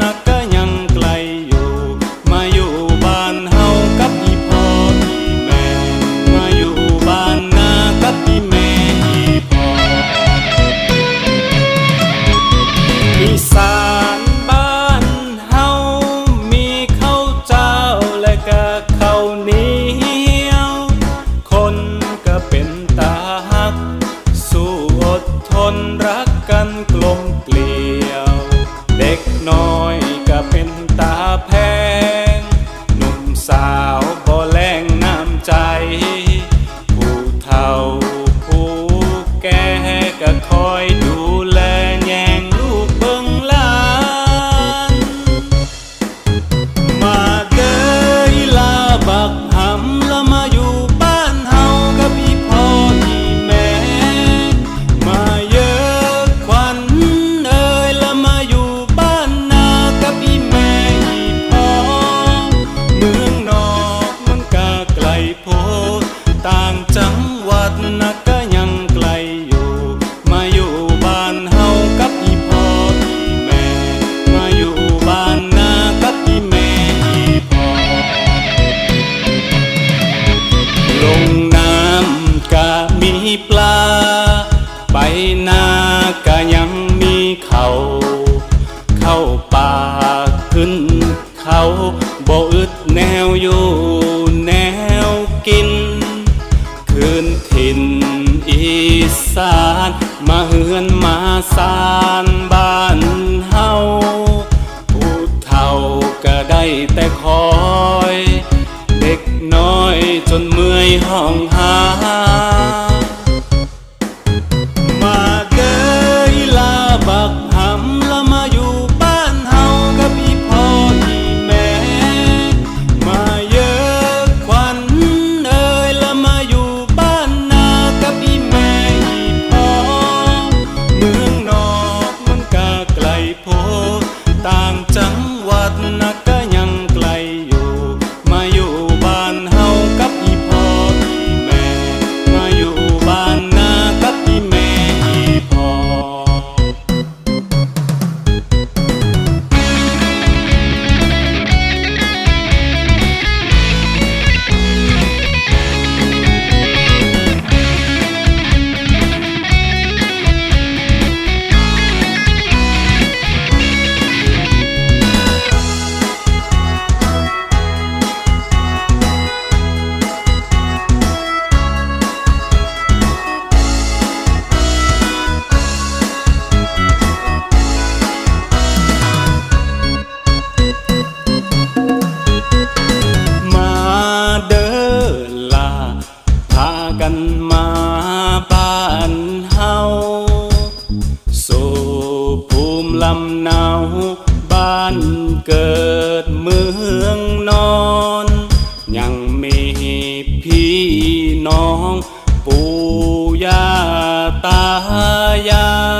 นักก็ยังไกลอยู่ มาอยู่บ้านเฮากับพี่พ่อพี่แม่ มาอยู่บ้านนากับพี่แม่พี่พ่ออีสานบ้านเฮามีข้าวเจ้าและก็ข้าวเหนียว คนก็เป็นตาหัก สู้อดทนรักกันกลมเกลีย no. ีปลาใบนาก็ยังมีเขาเข้าป่าขึ้นเขาบ่อึดแนวอยู่แนวกิน คืนถิ่นอีสานมาเฮือนมาสานบ้านเฮาผู้เฒ่าก็ได้แต่คอย เด็กน้อยจนเมื่อยห้องหา ลำนาวบ้านเกิดเมืองนอน ยังมีพี่น้องปู่ย่าตายาย